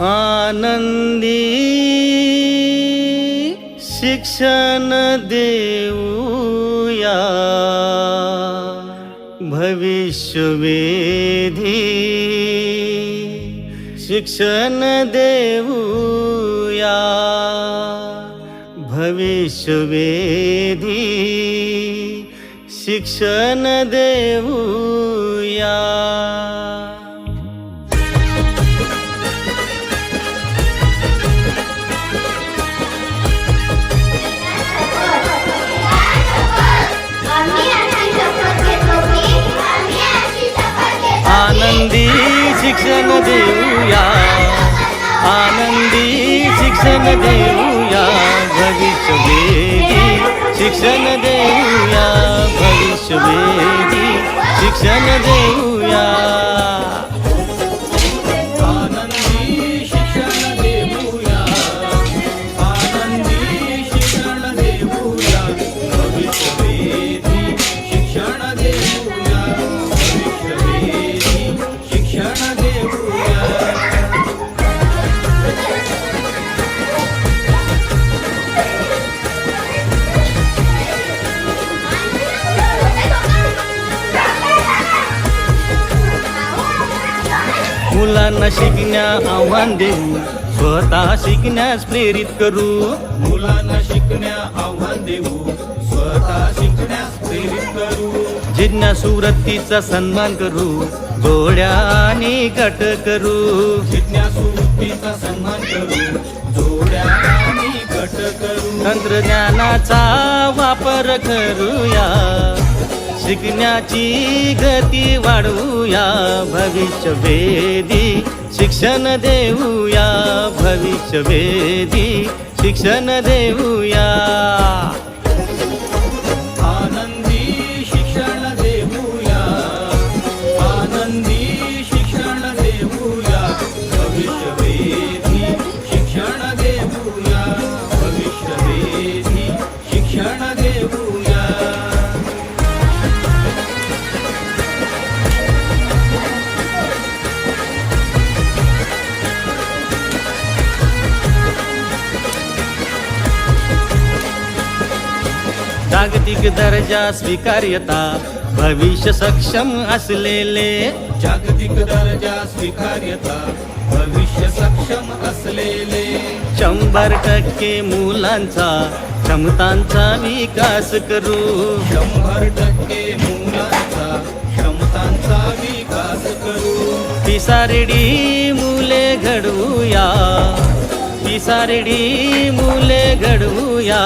आनंदी शिक्षण देऊया. भविष्यवेधी शिक्षण देऊया. भविष्यवेधी शिक्षण देऊया. आनंदी शिक्षण देऊया. आनंदी शिक्षण देऊया. भविष्यवेधी शिक्षण देऊया. भविष्यवेधी शिक्षण देऊया. मुलांना शिकण्या आव्हान देऊ. स्वतः शिकण्यास प्रेरित करू. मुलांना शिकण्या आव्हान देऊ. स्वतः शिकण्यास प्रेरित करू. जिज्ञासू वृत्तीचा सन्मान करू. जोड्याने गट करू. जिज्ञासू वृत्तीचा सन्मान करू. जोड्याने गट करू. तंत्रज्ञानाचा वापर करूया. शिकण्याची गती वाढवूया भविष्यवेधी शिक्षण देऊया भविष्यवेधी शिक्षण देऊया. आनंदी शिक्षण देऊया. आनंदी शिक्षण देऊया. भविष्यवेधी शिक्षण देऊया. भविष्यवेधी शिक्षण जागतिक दर्जा स्वीकार्यता भविष्य सक्षम असलेले. जागतिक दर्जा स्वीकार्यता भविष्य सक्षम असलेले. शंभर टक्के मुलांचा क्षमतांचा विकास करू. शंभर टक्के मुलांचा क्षमतांचा विकास करू. पिसारेडी मुले घडवूया पिसारेडी मुले घडवूया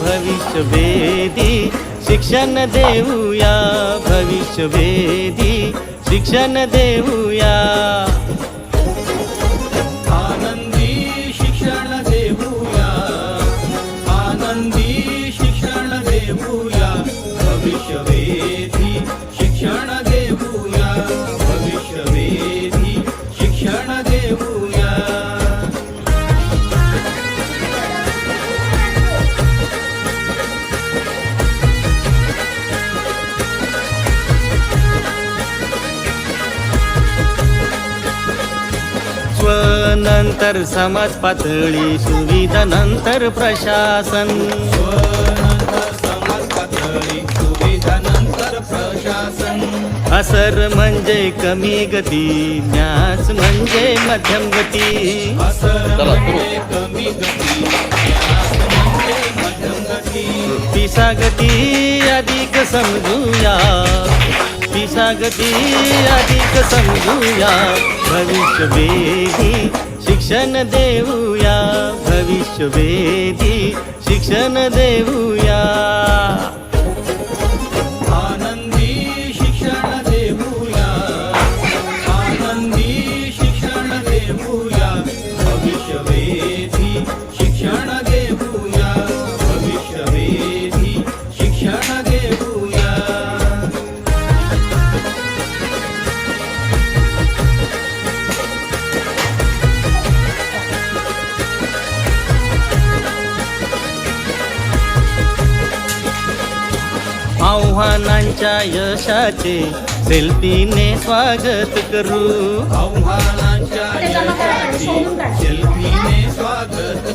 भविष्यवेधी शिक्षण देऊया भविष्यवेधी शिक्षण देऊया. आनंदी शिक्षण देऊया. आनंदी शिक्षण देऊया. भविष्यवेधी शिक्षण देऊया. भविष्यवेधी शिक्षण देऊया. स्वनंतर समाज पातळी सुविधा नंतर प्रशासन. असर म्हणजे कमी गती न्यास म्हणजे मध्यम गती. असर कमी गती न्यास मध्यम गती पिसा गती अधिक समजूया. पिसा अधिक समजूया. भविष्यवेधी शिक्षण देऊया. भविष्यवेधी शिक्षण देऊया. आव्हानांच्या यशाचे सेल्फीने स्वागत करू. आव्हानांच्या. सेल्फीने स्वागत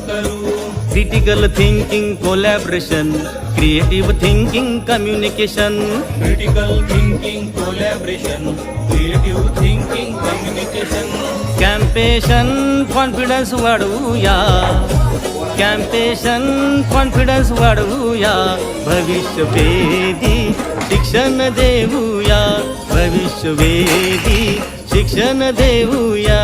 critical thinking collaboration creative thinking communication critical thinking collaboration creative thinking communication compassion confidence वाढवूया कॅम्पेशन कॉन्फिडन्स वाढवूया. भविष्यवेधी शिक्षण देऊया. भविष्यवेधी शिक्षण देऊया.